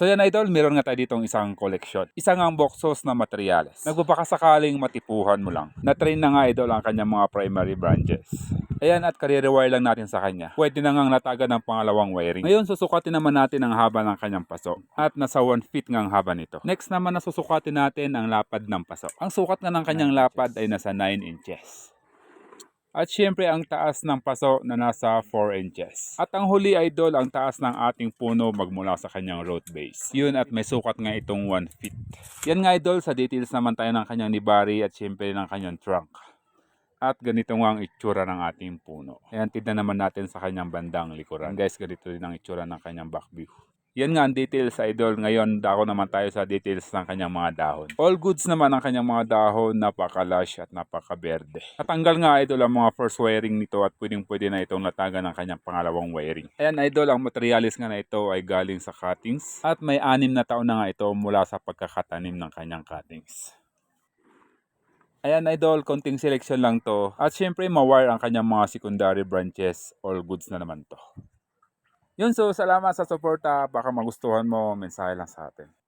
So yan idol, meron nga tayo ditong isang koleksyon. Isang ang boxos na materyales. Nagpapakasakaling matipuhan mo lang. Na-train na nga idol ang kanyang mga primary branches. Ayan at kaririwire lang natin sa kanya. Pwede na ngang natagan ng pangalawang wiring. Ngayon susukatin naman natin ang haba ng kanyang paso. At nasa 1 feet nga ang haba nito. Next naman na susukatin natin ang lapad ng paso. Ang sukat nga ng kanyang lapad ay nasa 9 inches. At syempre ang taas ng paso na nasa 4 inches. At ang huli idol, ang taas ng ating puno magmula sa kanyang root base. Yun at may sukat nga itong 1 feet. Yan nga idol, sa details naman tayo ng kanyang nibari at syempre ng kanyang trunk. At ganito nga ang itsura ng ating puno. Ayan, tignan naman natin sa kanyang bandang likuran. Guys, ganito din ang itsura ng kanyang back view. Yan nga ang details idol. Ngayon, dako naman tayo sa details ng kanyang mga dahon. All goods naman ang kanyang mga dahon, napaka-lush at napaka-berde. Natanggal nga idol ang mga first wiring nito at pwedeng pwede na itong latagan ng kanyang pangalawang wiring. Ayan idol, ang materialis nga na ito ay galing sa cuttings at may anim na taon na nga ito mula sa pagkakatanim ng kanyang cuttings. Ayan idol, konting selection lang to. At syempre, mawire ang kanyang mga secondary branches. All goods na naman to. Yun, so salamat sa suporta. Baka magustuhan mo, mensahe lang sa atin.